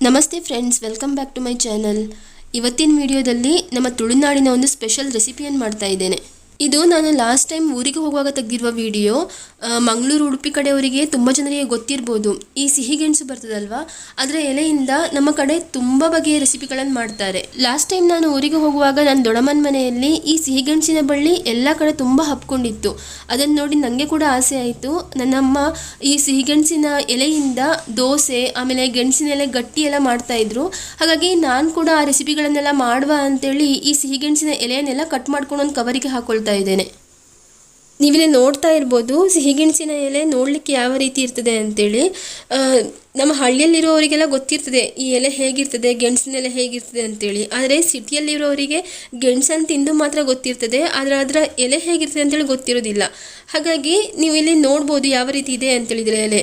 ನಮಸ್ತೆ friends welcome back to my channel ಇವತ್ತಿನ ವಿಡಿಯೋದಲ್ಲಿ ನಮ್ಮ ತುಳುನಾಡಿನ ಒಂದು ಸ್ಪೆಷಲ್ ರೆಸಿಪಿಯನ್ನು ಮಾಡ್ತಾ ಇದ್ದೇನೆ? ಇದು ನಾನು ಲಾಸ್ಟ್ ಟೈಮ್ ಊರಿಗೆ ಹೋಗುವಾಗ ತೆಗೆದಿರುವ ವಿಡಿಯೋ ಮಂಗಳೂರು, ಉಡುಪಿ ಕಡೆಯವರಿಗೆ ತುಂಬ ಜನರಿಗೆ ಗೊತ್ತಿರ್ಬೋದು. ಈ ಸಿಹಿ ಗೆಣಸು ಬರ್ತದಲ್ವಾ? ಅದರ ಎಲೆಯಿಂದ ನಮ್ಮ ಕಡೆ ತುಂಬ ಬಗೆಯ ರೆಸಿಪಿಗಳನ್ನು ಮಾಡ್ತಾರೆ. ಲಾಸ್ಟ್ ಟೈಮ್ ನಾನು ಊರಿಗೆ ಹೋಗುವಾಗ ನನ್ನ ದೊಡ್ಡಮ್ಮನ ಮನೆಯಲ್ಲಿ ಈ ಸಿಹಿ ಗೆಣಸಿನ ಬಳ್ಳಿ ಎಲ್ಲ ಕಡೆ ತುಂಬ ಹಬ್ಕೊಂಡಿತ್ತು ಅದನ್ನು ನೋಡಿ ನನಗೆ ಕೂಡ ಆಸೆ ಆಯಿತು. ನನ್ನಮ್ಮ ಈ ಸಿಹಿಗೆಣಸಿನ ಎಲೆಯಿಂದ ದೋಸೆ, ಆಮೇಲೆ ಗೆಣಸಿನ ಎಲೆ ಗಟ್ಟಿ ಎಲ್ಲ ಮಾಡ್ತಾ ಇದ್ರು. ಹಾಗಾಗಿ ನಾನು ಕೂಡ ಆ ರೆಸಿಪಿಗಳನ್ನೆಲ್ಲ ಮಾಡುವ ಅಂತೇಳಿ ಈ ಸಿಹಿಗೆಣಸಿನ ಎಲೆಯನ್ನೆಲ್ಲ ಕಟ್ ಮಾಡ್ಕೊಂಡು ಒಂದು ಕವರಿಗೆ ಹಾಕೊಳ್ತಾ ಇದ್ದೇನೆ. ನೀವಿಲ್ಲಿ ನೋಡ್ತಾ ಇರ್ಬೋದು ಸಿಹಿಗೆಣಸಿನ ಎಲೆ ನೋಡಲಿಕ್ಕೆ ಯಾವ ರೀತಿ ಇರ್ತದೆ ಅಂತೇಳಿ. ನಮ್ಮ ಹಳ್ಳಿಯಲ್ಲಿರೋರಿಗೆಲ್ಲ ಗೊತ್ತಿರ್ತದೆ, ಈ ಎಲೆ ಹೇಗಿರ್ತದೆ, ಗೆಣಸಿನ ಎಲೆ ಹೇಗಿರ್ತದೆ ಅಂತೇಳಿ. ಆದರೆ ಸಿಟಿಯಲ್ಲಿರೋರಿಗೆ ಗೆಣಸನ್ನು ತಿಂದು ಮಾತ್ರ ಗೊತ್ತಿರ್ತದೆ, ಆದರೆ ಅದರ ಎಲೆ ಹೇಗಿರ್ತದೆ ಅಂತೇಳಿ ಗೊತ್ತಿರೋದಿಲ್ಲ ಹಾಗಾಗಿ ನೀವು ಇಲ್ಲಿ ನೋಡ್ಬೋದು ಯಾವ ರೀತಿ ಇದೆ ಅಂತೇಳಿದರೆ ಎಲೆ.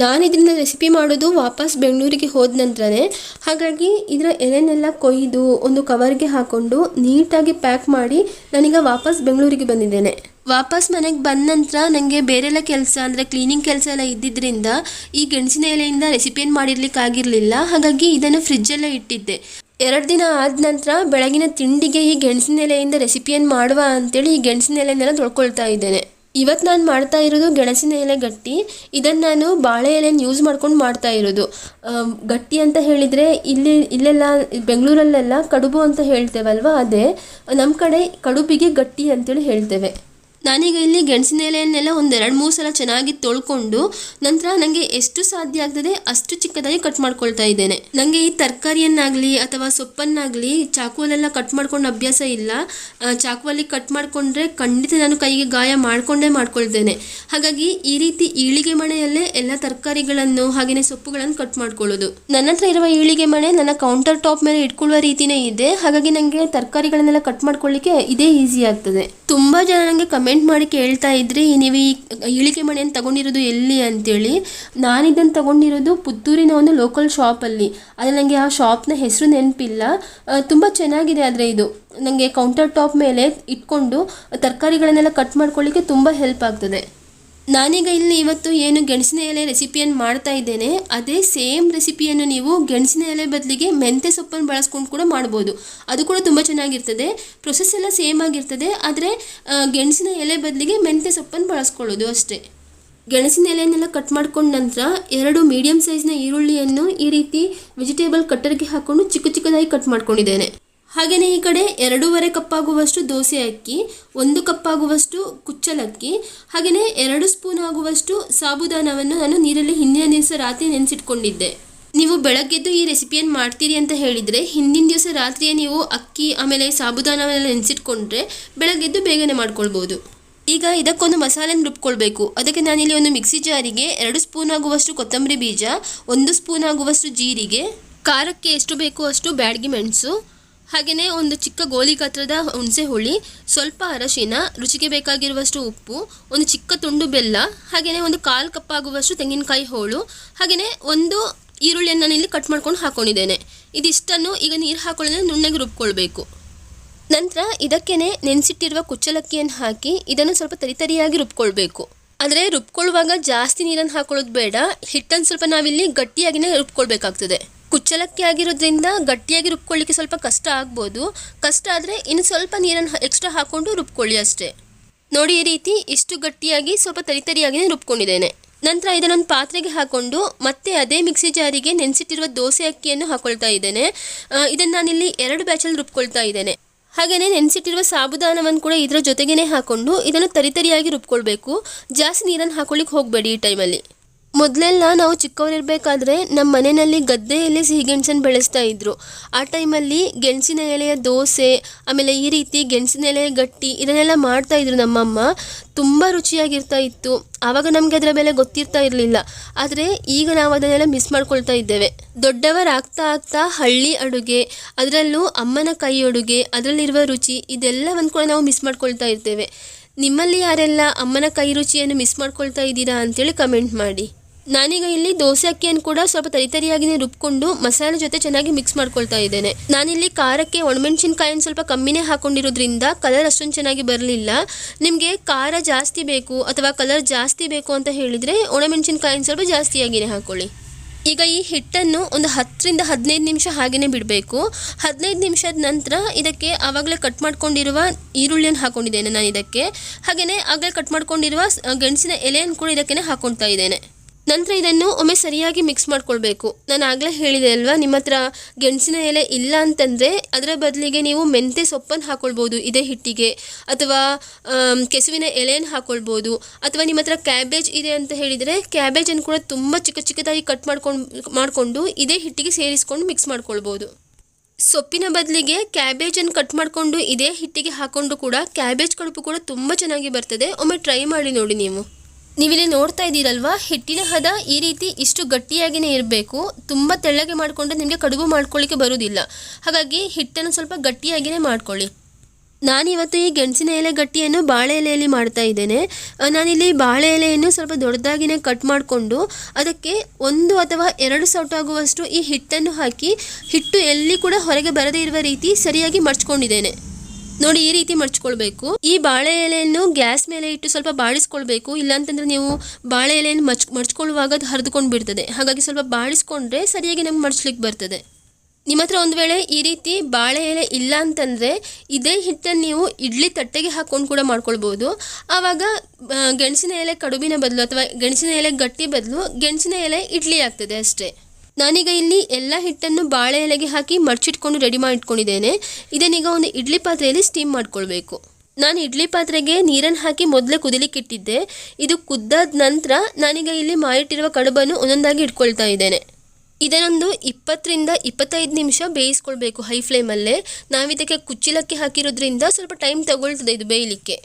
ನಾನು ಇದರಿಂದ ರೆಸಿಪಿ ಮಾಡೋದು ವಾಪಸ್ ಬೆಂಗಳೂರಿಗೆ ಹೋದ ನಂತರನೇ. ಹಾಗಾಗಿ ಇದರ ಎಲೆನೆಲ್ಲ ಕೊಯ್ದು ಒಂದು ಕವರ್ಗೆ ಹಾಕೊಂಡು ನೀಟಾಗಿ ಪ್ಯಾಕ್ ಮಾಡಿ ನಾನೀಗ ವಾಪಸ್ ಬೆಂಗಳೂರಿಗೆ ಬಂದಿದ್ದೇನೆ. ವಾಪಸ್ ಮನೆಗೆ ಬಂದ ನಂತರ ನನಗೆ ಬೇರೆಲ್ಲ ಕೆಲಸ ಅಂದರೆ ಕ್ಲೀನಿಂಗ್ ಕೆಲಸ ಎಲ್ಲ ಇದ್ದಿದ್ದರಿಂದ ಈ ಗೆಣಸಿನ ಎಲೆಯಿಂದ ರೆಸಿಪಿಯನ್ನು ಮಾಡಿರ್ಲಿಕ್ಕೆ ಆಗಿರಲಿಲ್ಲ. ಹಾಗಾಗಿ ಇದನ್ನು ಫ್ರಿಜ್ಜಲ್ಲೇ ಇಟ್ಟಿದ್ದೆ. ಎರಡು ದಿನ ಆದ ನಂತರ ಬೆಳಗಿನ ತಿಂಡಿಗೆ ಈ ಗೆಣಸಿನ ಎಲೆಯಿಂದ ರೆಸಿಪಿಯನ್ನು ಮಾಡುವ ಅಂತೇಳಿ ಈ ಗೆಣಸಿನ ಎಲೆನೆಲ್ಲ ತೊಳ್ಕೊಳ್ತಾ ಇದ್ದೇನೆ. ಇವತ್ತು ನಾನು ಮಾಡ್ತಾ ಇರೋದು ಗೆಣಸಿನ ಎಲೆ ಗಟ್ಟಿ. ಇದನ್ನು ನಾನು ಬಾಳೆ ಎಲೆನ ಯೂಸ್ ಮಾಡ್ಕೊಂಡು ಮಾಡ್ತಾ ಇರೋದು. ಗಟ್ಟಿ ಅಂತ ಹೇಳಿದರೆ ಇಲ್ಲಿ, ಇಲ್ಲೆಲ್ಲ, ಬೆಂಗಳೂರಲ್ಲೆಲ್ಲ ಕಡುಬು ಅಂತ ಹೇಳ್ತೇವಲ್ವ ಅದೇ. ನಮ್ಮ ಕಡೆ ಕಡುಬಿಗೆ ಗಟ್ಟಿ ಅಂತೇಳಿ ಹೇಳ್ತೇವೆ. ನಾನೀಗ ಇಲ್ಲಿ ಗೆಣಸಿನ ಎಲೆಯನ್ನೆಲ್ಲ ಒಂದು ಎರಡು ಮೂರು ಸಲ ಚೆನ್ನಾಗಿ ತೊಳ್ಕೊಂಡು ನಂತರ ನನಗೆ ಎಷ್ಟು ಸಾಧ್ಯ ಆಗ್ತದೆ ಅಷ್ಟು ಚಿಕ್ಕದಾಗಿ ಕಟ್ ಮಾಡ್ಕೊಳ್ತಾ ಇದ್ದೇನೆ. ನನಗೆ ಈ ತರಕಾರಿಯನ್ನಾಗಲಿ ಅಥವಾ ಸೊಪ್ಪನ್ನಾಗಲಿ ಚಾಕುವಲ್ಲೆಲ್ಲ ಕಟ್ ಮಾಡ್ಕೊಂಡು ಅಭ್ಯಾಸ ಇಲ್ಲ. ಚಾಕುವಲ್ಲಿ ಕಟ್ ಮಾಡಿಕೊಂಡ್ರೆ ಖಂಡಿತ ನಾನು ಕೈಗೆ ಗಾಯ ಮಾಡಿಕೊಂಡೇ ಮಾಡ್ಕೊಳ್ತೇನೆ. ಹಾಗಾಗಿ ಈ ರೀತಿ ಈಳಿಗೆ ಮಣೆಯಲ್ಲೇ ಎಲ್ಲ ತರಕಾರಿಗಳನ್ನು ಹಾಗೆಯೇ ಸೊಪ್ಪುಗಳನ್ನು ಕಟ್ ಮಾಡ್ಕೊಳ್ಳೋದು. ನನ್ನ ಹತ್ರ ಇರುವ ಈಳಿಗೆ ಮಣೆ ನನ್ನ ಕೌಂಟರ್ ಟಾಪ್ ಮೇಲೆ ಇಟ್ಕೊಳ್ಳುವ ರೀತಿನೇ ಇದೆ. ಹಾಗಾಗಿ ನನಗೆ ತರಕಾರಿಗಳನ್ನೆಲ್ಲ ಕಟ್ ಮಾಡ್ಕೊಳ್ಳಿಕ್ಕೆ ಇದೇ ಈಸಿ ಆಗ್ತದೆ. ತುಂಬಾ ಜನ ನನಗೆ ಕಮೆಂಟ್ ಮಾಡಿ ಕೇಳ್ತಾ ಇದ್ರಿ, ನೀವು ಈ ಇಳಿಕೆ ಮಣೆಯನ್ನು ತಗೊಂಡಿರೋದು ಎಲ್ಲಿ ಅಂತೇಳಿ. ನಾನು ಇದನ್ನು ತಗೊಂಡಿರೋದು ಪುತ್ತೂರಿನ ಒಂದು ಲೋಕಲ್ ಶಾಪಲ್ಲಿ ಆದರೆ ನನಗೆ ಆ ಶಾಪ್ನ ಹೆಸರು ನೆನಪಿಲ್ಲ. ತುಂಬ ಚೆನ್ನಾಗಿದೆ ಆದರೆ ಇದು. ನನಗೆ ಕೌಂಟರ್ ಟಾಪ್ ಮೇಲೆ ಇಟ್ಕೊಂಡು ತರಕಾರಿಗಳನ್ನೆಲ್ಲ ಕಟ್ ಮಾಡ್ಕೊಳ್ಳಿಕ್ಕೆ ತುಂಬ ಹೆಲ್ಪ್ ಆಗ್ತದೆ. ನಾನೀಗ ಇಲ್ಲಿ ಇವತ್ತು ಏನು ಗೆಣಸಿನ ಎಲೆ ರೆಸಿಪಿಯನ್ನು ಮಾಡ್ತಾ ಇದ್ದೇನೆ. ಅದೇ ಸೇಮ್ ರೆಸಿಪಿಯನ್ನು ನೀವು ಗೆಣಸಿನ ಎಲೆ ಬದಲಿಗೆ ಮೆಂತ್ಯ ಸೊಪ್ಪನ್ನು ಬಳಸ್ಕೊಂಡು ಕೂಡ ಮಾಡ್ಬೋದು. ಅದು ಕೂಡ ತುಂಬ ಚೆನ್ನಾಗಿರ್ತದೆ. ಪ್ರೊಸೆಸ್ ಎಲ್ಲ ಸೇಮ್ ಆಗಿರ್ತದೆ. ಆದರೆ ಗೆಣಸಿನ ಎಲೆ ಬದಲಿಗೆ ಮೆಂತ್ಯ ಸೊಪ್ಪನ್ನು ಬಳಸ್ಕೊಳ್ಳೋದು ಅಷ್ಟೇ. ಗೆಣಸಿನ ಎಲೆಯನ್ನೆಲ್ಲ ಕಟ್ ಮಾಡ್ಕೊಂಡ ನಂತರ ಎರಡು ಮೀಡಿಯಂ ಸೈಜ್ನ ಈರುಳ್ಳಿಯನ್ನು ಈ ರೀತಿ ವೆಜಿಟೇಬಲ್ ಕಟ್ಟರ್ಗೆ ಹಾಕ್ಕೊಂಡು ಚಿಕ್ಕ ಚಿಕ್ಕದಾಗಿ ಕಟ್ ಮಾಡ್ಕೊಂಡಿದ್ದೇನೆ. ಹಾಗೆಯೇ ಈ ಕಡೆ ಎರಡೂವರೆ ಕಪ್ಪಾಗುವಷ್ಟು ದೋಸೆ ಅಕ್ಕಿ, ಒಂದು ಕಪ್ಪಾಗುವಷ್ಟು ಕುಚ್ಚಲಕ್ಕಿ ಹಾಗೆಯೇ ಎರಡು ಸ್ಪೂನ್ ಆಗುವಷ್ಟು ಸಾಬುದಾನವನ್ನು ನಾನು ನೀರಲ್ಲಿ ಹಿಂದಿನ ದಿವಸ ರಾತ್ರಿ ನೆನೆಸಿಟ್ಕೊಂಡಿದ್ದೆ. ನೀವು ಬೆಳಗ್ಗೆದ್ದು ಈ ರೆಸಿಪಿಯನ್ನು ಮಾಡ್ತೀರಿ ಅಂತ ಹೇಳಿದರೆ, ಹಿಂದಿನ ದಿವಸ ರಾತ್ರಿಯೇ ನೀವು ಅಕ್ಕಿ, ಆಮೇಲೆ ಸಾಬುದಾನವನ್ನೆಲ್ಲ ನೆನೆಸಿಟ್ಕೊಂಡ್ರೆ ಬೆಳಗ್ಗೆದ್ದು ಬೇಗನೆ ಮಾಡ್ಕೊಳ್ಬೋದು. ಈಗ ಇದಕ್ಕೊಂದು ಮಸಾಲೆನ ರುಬ್ಕೊಳ್ಬೇಕು. ಅದಕ್ಕೆ ನಾನಿಲ್ಲಿ ಒಂದು ಮಿಕ್ಸಿ ಜಾರಿಗೆ ಎರಡು ಸ್ಪೂನ್ ಆಗುವಷ್ಟು ಕೊತ್ತಂಬರಿ ಬೀಜ, ಒಂದು ಸ್ಪೂನ್ ಆಗುವಷ್ಟು ಜೀರಿಗೆ, ಖಾರಕ್ಕೆ ಎಷ್ಟು ಬೇಕೋ ಅಷ್ಟು ಬ್ಯಾಡಗಿ ಮೆಣಸು ಹಾಗೆಯೇ ಒಂದು ಚಿಕ್ಕ ಗೋಲಿ ಗಾತ್ರದ ಹುಣಸೆ ಹುಳಿ, ಸ್ವಲ್ಪ ಅರಶಿನ, ರುಚಿಗೆ ಬೇಕಾಗಿರುವಷ್ಟು ಉಪ್ಪು, ಒಂದು ಚಿಕ್ಕ ತುಂಡು ಬೆಲ್ಲ ಹಾಗೆಯೇ ಒಂದು ಕಾಲು ಕಪ್ಪಾಗುವಷ್ಟು ತೆಂಗಿನಕಾಯಿ ಹೋಳು ಹಾಗೆಯೇ ಒಂದು ಈರುಳ್ಳಿಯನ್ನು ನಾನಿಲ್ಲಿ ಕಟ್ ಮಾಡ್ಕೊಂಡು ಹಾಕೊಂಡಿದ್ದೇನೆ. ಇದಿಷ್ಟನ್ನು ಈಗ ನೀರು ಹಾಕೊಳ್ಳೋದ್ರೆ ನುಣ್ಣಗೆ ರುಬ್ಕೊಳ್ಬೇಕು. ನಂತರ ಇದಕ್ಕೇನೆ ನೆನೆಸಿಟ್ಟಿರುವ ಕುಚ್ಚಲಕ್ಕಿಯನ್ನು ಹಾಕಿ ಇದನ್ನು ಸ್ವಲ್ಪ ತರಿತರಿಯಾಗಿ ರುಬ್ಕೊಳ್ಬೇಕು. ಆದರೆ ರುಬ್ಕೊಳ್ಳುವಾಗ ಜಾಸ್ತಿ ನೀರನ್ನು ಹಾಕೊಳ್ಳೋದು ಬೇಡ, ಹಿಟ್ಟನ್ನು ಸ್ವಲ್ಪ ನಾವಿಲ್ಲಿ ಗಟ್ಟಿಯಾಗಿನೇ ರುಬ್ಕೊಳ್ಬೇಕಾಗ್ತದೆ. ಕುಚ್ಚಲಕ್ಕಿ ಆಗಿರೋದ್ರಿಂದ ಗಟ್ಟಿಯಾಗಿ ರುಬ್ಕೊಳ್ಳಿಕ್ಕೆ ಸ್ವಲ್ಪ ಕಷ್ಟ ಆಗ್ಬೋದು. ಕಷ್ಟ ಆದರೆ ಇನ್ನು ಸ್ವಲ್ಪ ನೀರನ್ನು ಎಕ್ಸ್ಟ್ರಾ ಹಾಕೊಂಡು ರುಬ್ಕೊಳ್ಳಿ ಅಷ್ಟೇ. ನೋಡಿ ಈ ರೀತಿ ಇಷ್ಟು ಗಟ್ಟಿಯಾಗಿ ಸ್ವಲ್ಪ ತರಿತರಿಯಾಗಿಯೇ ರುಬ್ಕೊಂಡಿದ್ದೇನೆ. ನಂತರ ಇದನ್ನೊಂದು ಪಾತ್ರೆಗೆ ಹಾಕೊಂಡು ಮತ್ತೆ ಅದೇ ಮಿಕ್ಸಿ ಜಾರಿಗೆ ನೆನೆಸಿಟ್ಟಿರುವ ದೋಸೆ ಅಕ್ಕಿಯನ್ನು ಹಾಕೊಳ್ತಾ ಇದ್ದೇನೆ. ಇದನ್ನು ನಾನಿಲ್ಲಿ ಎರಡು ಬ್ಯಾಚಲ್ಲಿ ರುಬ್ಕೊಳ್ತಾ ಇದ್ದೇನೆ. ಹಾಗೆಯೇ ನೆನೆಸಿಟ್ಟಿರುವ ಸಾಬುದಾನವನ್ನು ಕೂಡ ಇದರ ಜೊತೆಗೇನೆ ಹಾಕೊಂಡು ಇದನ್ನು ತರಿತರಿಯಾಗಿ ರುಬ್ಕೊಳ್ಬೇಕು. ಜಾಸ್ತಿ ನೀರನ್ನು ಹಾಕೊಳ್ಳಿಕ್ಕೆ ಹೋಗಬೇಡಿ ಈ ಟೈಮಲ್ಲಿ ಮೊದಲೆಲ್ಲ ನಾವು ಚಿಕ್ಕವರಿರಬೇಕಾದ್ರೆ ನಮ್ಮ ಮನೆಯಲ್ಲಿ ಗದ್ದೆಯಲ್ಲಿ ಸಿಹಿಗೆಣಸನ್ನು ಬೆಳೆಸ್ತಾ ಇದ್ರು. ಆ ಟೈಮಲ್ಲಿ ಗೆಣಸಿನ ಎಲೆಯ ದೋಸೆ, ಆಮೇಲೆ ಈ ರೀತಿ ಗೆಣಸಿನ ಎಲೆಯ ಗಟ್ಟಿ ಇದನ್ನೆಲ್ಲ ಮಾಡ್ತಾ ಇದ್ರು ನಮ್ಮಮ್ಮ. ತುಂಬ ರುಚಿಯಾಗಿರ್ತಾ ಇತ್ತು. ಆವಾಗ ನಮಗೆ ಅದರ ಬೆಲೆ ಗೊತ್ತಿರ್ತಾ ಇರಲಿಲ್ಲ. ಆದರೆ ಈಗ ನಾವು ಅದನ್ನೆಲ್ಲ ಮಿಸ್ ಮಾಡ್ಕೊಳ್ತಾ ಇದ್ದೇವೆ. ದೊಡ್ಡವರಾಗ್ತಾ ಆಗ್ತಾ ಹಳ್ಳಿ ಅಡುಗೆ, ಅದರಲ್ಲೂ ಅಮ್ಮನ ಕೈ ಅಡುಗೆ, ಅದರಲ್ಲಿರುವ ರುಚಿ, ಇದೆಲ್ಲವನ್ನು ಕೂಡ ನಾವು ಮಿಸ್ ಮಾಡ್ಕೊಳ್ತಾ ಇರ್ತೇವೆ. ನಿಮ್ಮಲ್ಲಿ ಯಾರೆಲ್ಲ ಅಮ್ಮನ ಕೈ ರುಚಿಯನ್ನು ಮಿಸ್ ಮಾಡ್ಕೊಳ್ತಾ ಇದ್ದೀರಾ ಅಂತೇಳಿ ಕಮೆಂಟ್ ಮಾಡಿ. ನಾನೀಗ ಇಲ್ಲಿ ದೋಸೆ ಅಕ್ಕಿಯನ್ನು ಕೂಡ ಸ್ವಲ್ಪ ತರಿತರಿಯಾಗಿನೇ ರುಬ್ಕೊಂಡು ಮಸಾಲೆ ಜೊತೆ ಚೆನ್ನಾಗಿ ಮಿಕ್ಸ್ ಮಾಡ್ಕೊಳ್ತಾ ಇದ್ದೇನೆ. ನಾನಿಲ್ಲಿ ಖಾರಕ್ಕೆ ಒಣಮೆಣಸಿನಕಾಯನ್ನು ಸ್ವಲ್ಪ ಕಮ್ಮಿನೇ ಹಾಕೊಂಡಿರೋದ್ರಿಂದ ಕಲರ್ ಅಷ್ಟೊಂದು ಚೆನ್ನಾಗಿ ಬರಲಿಲ್ಲ. ನಿಮಗೆ ಖಾರ ಜಾಸ್ತಿ ಬೇಕು ಅಥವಾ ಕಲರ್ ಜಾಸ್ತಿ ಬೇಕು ಅಂತ ಹೇಳಿದರೆ ಒಣಮೆಣಸಿನಕಾಯಿನ ಸ್ವಲ್ಪ ಜಾಸ್ತಿಯಾಗಿಯೇ ಹಾಕೊಳ್ಳಿ. ಈಗ ಈ ಹಿಟ್ಟನ್ನು ಒಂದು ಹತ್ತರಿಂದ ಹದಿನೈದು ನಿಮಿಷ ಹಾಗೆಯೇ ಬಿಡಬೇಕು. ಹದಿನೈದು ನಿಮಿಷದ ನಂತರ ಇದಕ್ಕೆ ಆವಾಗಲೇ ಕಟ್ ಮಾಡ್ಕೊಂಡಿರುವ ಈರುಳ್ಳಿಯನ್ನು ಹಾಕೊಂಡಿದ್ದೇನೆ ನಾನು ಇದಕ್ಕೆ ಹಾಗೆಯೇ ಆಗಲೇ ಕಟ್ ಮಾಡ್ಕೊಂಡಿರುವ ಗೆಣಸಿನ ಎಲೆಯನ್ನು ಕೂಡ ಇದಕ್ಕೆ ಹಾಕೊಳ್ತಾ ಇದ್ದೇನೆ. ನಂತರ ಇದನ್ನು ಒಮ್ಮೆ ಸರಿಯಾಗಿ ಮಿಕ್ಸ್ ಮಾಡ್ಕೊಳ್ಬೇಕು. ನಾನು ಆಗಲೇ ಹೇಳಿದೆ ಅಲ್ವಾ, ನಿಮ್ಮ ಹತ್ರ ಗೆಣಸಿನ ಎಲೆ ಇಲ್ಲ ಅಂತಂದರೆ ಅದರ ಬದಲಿಗೆ ನೀವು ಮೆಂತ್ಯ ಸೊಪ್ಪನ್ನು ಹಾಕ್ಕೊಳ್ಬೋದು ಇದೇ ಹಿಟ್ಟಿಗೆ. ಅಥವಾ ಕೆಸುವಿನ ಎಲೆಯನ್ನು ಹಾಕ್ಕೊಳ್ಬೋದು ಅಥವಾ ನಿಮ್ಮ ಹತ್ರ ಕ್ಯಾಬೇಜ್ ಇದೆ ಅಂತ ಹೇಳಿದರೆ ಕ್ಯಾಬೇಜನ್ನು ಕೂಡ ತುಂಬ ಚಿಕ್ಕ ಚಿಕ್ಕದಾಗಿ ಕಟ್ ಮಾಡ್ಕೊಂಡು, ಮಾಡಿಕೊಂಡು ಇದೇ ಹಿಟ್ಟಿಗೆ ಸೇರಿಸ್ಕೊಂಡು ಮಿಕ್ಸ್ ಮಾಡ್ಕೊಳ್ಬೋದು. ಸೊಪ್ಪಿನ ಬದಲಿಗೆ ಕ್ಯಾಬೇಜನ್ನು ಕಟ್ ಮಾಡಿಕೊಂಡು ಇದೇ ಹಿಟ್ಟಿಗೆ ಹಾಕ್ಕೊಂಡು ಕೂಡ ಕ್ಯಾಬೇಜ್ ಕಡುಪು ಕೂಡ ತುಂಬ ಚೆನ್ನಾಗಿ ಬರ್ತದೆ. ಒಮ್ಮೆ ಟ್ರೈ ಮಾಡಿ ನೋಡಿ ನೀವು. ನೀವಿಲ್ಲಿ ನೋಡ್ತಾ ಇದ್ದೀರಲ್ವಾ? ಹಿಟ್ಟಿನ ಹದ ಈ ರೀತಿ ಇಷ್ಟು ಗಟ್ಟಿಯಾಗಿಯೇ ಇರಬೇಕು. ತುಂಬ ತೆಳ್ಳಗೆ ಮಾಡಿಕೊಂಡ್ರೆ ನಿಮಗೆ ಕಡುಬು ಮಾಡ್ಕೊಳ್ಳಿಕ್ಕೆ ಬರುವುದಿಲ್ಲ ಹಾಗಾಗಿ ಹಿಟ್ಟನ್ನು ಸ್ವಲ್ಪ ಗಟ್ಟಿಯಾಗಿಯೇ ಮಾಡ್ಕೊಳ್ಳಿ. ನಾನಿವತ್ತು ಈ ಗೆಣಸಿನ ಎಲೆ ಗಟ್ಟಿಯನ್ನು ಬಾಳೆ ಎಲೆಯಲ್ಲಿ ಮಾಡ್ತಾ ಇದ್ದೇನೆ. ನಾನಿಲ್ಲಿ ಬಾಳೆ ಎಲೆಯನ್ನು ಸ್ವಲ್ಪ ದೊಡ್ಡದಾಗಿನೇ ಕಟ್ ಮಾಡಿಕೊಂಡು ಅದಕ್ಕೆ ಒಂದು ಅಥವಾ ಎರಡು ಸೌಟಾಗುವಷ್ಟು ಈ ಹಿಟ್ಟನ್ನು ಹಾಕಿ ಹಿಟ್ಟು ಎಲ್ಲಿ ಕೂಡ ಹೊರಗೆ ಬರದೇ ಇರುವ ರೀತಿ ಸರಿಯಾಗಿ ಮಡ್ಚ್ಕೊಂಡಿದ್ದೇನೆ ನೋಡಿ ಈ ರೀತಿ ಮಡ್ಚ್ಕೊಳ್ಬೇಕು ಈ ಬಾಳೆ ಎಲೆಯನ್ನು ಗ್ಯಾಸ್ ಮೇಲೆ ಇಟ್ಟು ಸ್ವಲ್ಪ ಬಾಡಿಸ್ಕೊಳ್ಬೇಕು ಇಲ್ಲಾಂತಂದ್ರೆ ನೀವು ಬಾಳೆ ಎಲೆಯನ್ನು ಮಚ್ ಮಡ್ಚ್ಕೊಳ್ಳುವಾಗ ಅದು ಹರಿದುಕೊಂಡು ಬಿಡ್ತದೆ. ಹಾಗಾಗಿ ಸ್ವಲ್ಪ ಬಾಡಿಸ್ಕೊಂಡ್ರೆ ಸರಿಯಾಗಿ ನಮ್ಗೆ ಮಡ್ಚ್ಲಿಕ್ಕೆ ಬರ್ತದೆ. ನಿಮ್ಮ ಹತ್ರ ಒಂದು ವೇಳೆ ಈ ರೀತಿ ಬಾಳೆ ಎಲೆ ಇಲ್ಲ ಅಂತಂದರೆ ಇದೇ ಹಿಟ್ಟನ್ನು ನೀವು ಇಡ್ಲಿ ತಟ್ಟೆಗೆ ಹಾಕ್ಕೊಂಡು ಕೂಡ ಮಾಡ್ಕೊಳ್ಬೋದು. ಆವಾಗ ಗೆಣಸಿನ ಎಲೆ ಕಡುಬಿನ ಬದಲು ಅಥವಾ ಗೆಣಸಿನ ಎಲೆ ಗಟ್ಟಿ ಬದಲು ಗೆಣಸಿನ ಎಲೆ ಇಡ್ಲಿ ಆಗ್ತದೆ ಅಷ್ಟೇ. ನಾನೀಗ ಇಲ್ಲಿ ಎಲ್ಲ ಹಿಟ್ಟನ್ನು ಬಾಳೆ ಎಲೆಗೆ ಹಾಕಿ ಮಡ್ಚಿಟ್ಕೊಂಡು ರೆಡಿ ಮಾಡಿಟ್ಕೊಂಡಿದ್ದೇನೆ. ಇದನ್ನೀಗ ಒಂದು ಇಡ್ಲಿ ಪಾತ್ರೆಯಲ್ಲಿ ಸ್ಟೀಮ್ ಮಾಡ್ಕೊಳ್ಬೇಕು. ನಾನು ಇಡ್ಲಿ ಪಾತ್ರೆಗೆ ನೀರನ್ನು ಹಾಕಿ ಮೊದಲೇ ಕುದಿಲಿಕ್ಕೆ ಇಟ್ಟಿದ್ದೆ ಇದು ಕುದ್ದಾದ ನಂತರ ನಾನೀಗ ಇಲ್ಲಿ ಮಾಡಿಟ್ಟಿರುವ ಕಡುಬನ್ನು ಒಂದೊಂದಾಗಿ ಇಟ್ಕೊಳ್ತಾ ಇದ್ದೇನೆ. ಇದನ್ನೊಂದು ಇಪ್ಪತ್ತರಿಂದ ಇಪ್ಪತ್ತೈದು ನಿಮಿಷ ಬೇಯಿಸ್ಕೊಳ್ಬೇಕು ಹೈ ಫ್ಲೇಮಲ್ಲೇ ನಾವಿದಕ್ಕೆ ಕುಚ್ಚಿಲಕ್ಕಿ ಹಾಕಿರೋದ್ರಿಂದ ಸ್ವಲ್ಪ ಟೈಮ್ ತಗೊಳ್ತದೆ ಇದು ಬೇಯಲಿಕ್ಕೆ.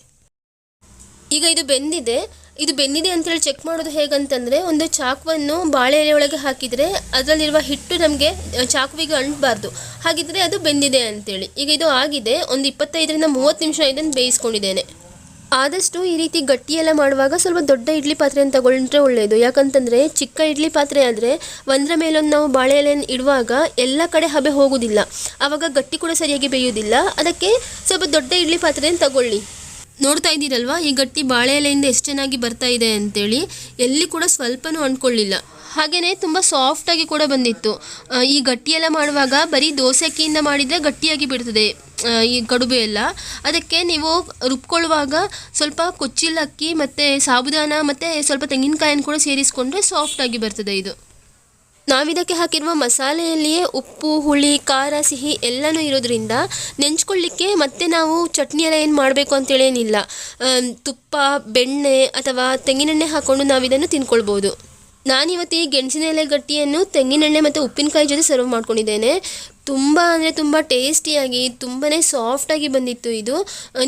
ಈಗ ಇದು ಬೆಂದಿದೆ. ಇದು ಬೆಂದಿದೆ ಅಂತೇಳಿ ಚೆಕ್ ಮಾಡೋದು ಹೇಗಂತಂದರೆ ಒಂದು ಚಾಕುವನ್ನು ಬಾಳೆ ಎಲೆ ಒಳಗೆ ಹಾಕಿದರೆ ಅದರಲ್ಲಿರುವ ಹಿಟ್ಟು ನಮಗೆ ಚಾಕುವಿಗೆ ಅಂಟಬಾರ್ದು ಹಾಗಿದ್ರೆ ಅದು ಬೆಂದಿದೆ ಅಂತೇಳಿ. ಈಗ ಇದು ಆಗಿದೆ, ಒಂದು ಇಪ್ಪತ್ತೈದರಿಂದ ಮೂವತ್ತು ನಿಮಿಷ ಇದನ್ನು ಬೇಯಿಸ್ಕೊಂಡಿದ್ದೇನೆ. ಆದಷ್ಟು ಈ ರೀತಿ ಗಟ್ಟಿಯೆಲ್ಲ ಮಾಡುವಾಗ ಸ್ವಲ್ಪ ದೊಡ್ಡ ಇಡ್ಲಿ ಪಾತ್ರೆಯನ್ನು ತಗೊಂಡ್ರೆ ಒಳ್ಳೆಯದು ಯಾಕಂತಂದರೆ ಚಿಕ್ಕ ಇಡ್ಲಿ ಪಾತ್ರೆ ಆದರೆ ಒಂದರ ಮೇಲೊಂದು ನಾವು ಬಾಳೆ ಎಲೆಯನ್ನು ಇಡುವಾಗ ಎಲ್ಲ ಕಡೆ ಹಬೆ ಹೋಗುವುದಿಲ್ಲ ಆವಾಗ ಗಟ್ಟಿ ಕೂಡ ಸರಿಯಾಗಿ ಬೇಯುವುದಿಲ್ಲ ಅದಕ್ಕೆ ಸ್ವಲ್ಪ ದೊಡ್ಡ ಇಡ್ಲಿ ಪಾತ್ರೆಯನ್ನು ತಗೊಳ್ಳಿ. ನೋಡ್ತಾ ಇದ್ದೀರಲ್ವಾ? ಈ ಗಟ್ಟಿ ಬಾಳೆ ಎಲೆಯಿಂದ ಎಷ್ಟು ಚೆನ್ನಾಗಿ ಬರ್ತಾ ಇದೆ ಅಂತೇಳಿ ಎಲ್ಲಿ ಕೂಡ ಸ್ವಲ್ಪನೂ ಅಂಟ್ಕೊಳ್ಳಿಲ್ಲ. ಹಾಗೆಯೇ ತುಂಬ ಸಾಫ್ಟಾಗಿ ಕೂಡ ಬಂದಿತ್ತು. ಈ ಗಟ್ಟಿ ಎಲ್ಲ ಮಾಡುವಾಗ ಬರೀ ದೋಸೆ ಅಕ್ಕಿಯಿಂದ ಮಾಡಿದರೆ ಗಟ್ಟಿಯಾಗಿ ಬಿಡ್ತದೆ ಈ ಕಡುಬು ಎಲ್ಲ. ಅದಕ್ಕೆ ನೀವು ರುಬ್ಕೊಳ್ಳುವಾಗ ಸ್ವಲ್ಪ ಕೊಚ್ಚಿಲ ಅಕ್ಕಿ ಮತ್ತು ಸಾಬುದಾನ ಮತ್ತು ಸ್ವಲ್ಪ ತೆಂಗಿನಕಾಯನ್ನು ಕೂಡ ಸೇರಿಸ್ಕೊಂಡ್ರೆ ಸಾಫ್ಟಾಗಿ ಬರ್ತದೆ ಇದು. ನಾವಿದಕ್ಕೆ ಹಾಕಿರುವ ಮಸಾಲೆಯಲ್ಲಿಯೇ ಉಪ್ಪು, ಹುಳಿ, ಖಾರ, ಸಿಹಿ ಎಲ್ಲನೂ ಇರೋದ್ರಿಂದ ನೆಂಚ್ಕೊಳ್ಳಿಕ್ಕೆ ಮತ್ತೆ ನಾವು ಚಟ್ನಿಯೆಲ್ಲ ಏನು ಮಾಡಬೇಕು ಅಂತೇಳೇನಿಲ್ಲ ತುಪ್ಪ, ಬೆಣ್ಣೆ ಅಥವಾ ತೆಂಗಿನೆಣ್ಣೆ ಹಾಕ್ಕೊಂಡು ನಾವು ಇದನ್ನು ತಿನ್ಕೊಳ್ಬೋದು. ನಾನಿವತ್ತು ಈ ಗೆಣಸಿನ ಎಲೆ ಗಟ್ಟಿಯನ್ನು ತೆಂಗಿನೆಣ್ಣೆ ಮತ್ತು ಉಪ್ಪಿನಕಾಯಿ ಜೊತೆ ಸರ್ವ್ ಮಾಡ್ಕೊಂಡಿದ್ದೇನೆ. ತುಂಬ ಅಂದರೆ ತುಂಬ ಟೇಸ್ಟಿಯಾಗಿ ತುಂಬಾ ಸಾಫ್ಟಾಗಿ ಬಂದಿತ್ತು ಇದು.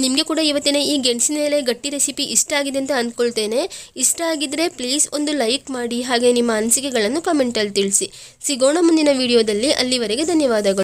ನಿಮಗೆ ಕೂಡ ಇವತ್ತಿನ ಈ ಗೆಣಸಿನ ಎಲೆ ಗಟ್ಟಿ ರೆಸಿಪಿ ಇಷ್ಟ ಆಗಿದೆ ಅಂತ ಅಂದ್ಕೊಳ್ತೇನೆ ಇಷ್ಟ ಆಗಿದ್ದರೆ ಪ್ಲೀಸ್ ಒಂದು ಲೈಕ್ ಮಾಡಿ, ಹಾಗೆ ನಿಮ್ಮ ಅನಿಸಿಕೆಗಳನ್ನು ಕಮೆಂಟಲ್ಲಿ ತಿಳಿಸಿ. ಸಿಗೋಣ ಮುಂದಿನ ವಿಡಿಯೋದಲ್ಲಿ ಅಲ್ಲಿವರೆಗೆ ಧನ್ಯವಾದಗಳು.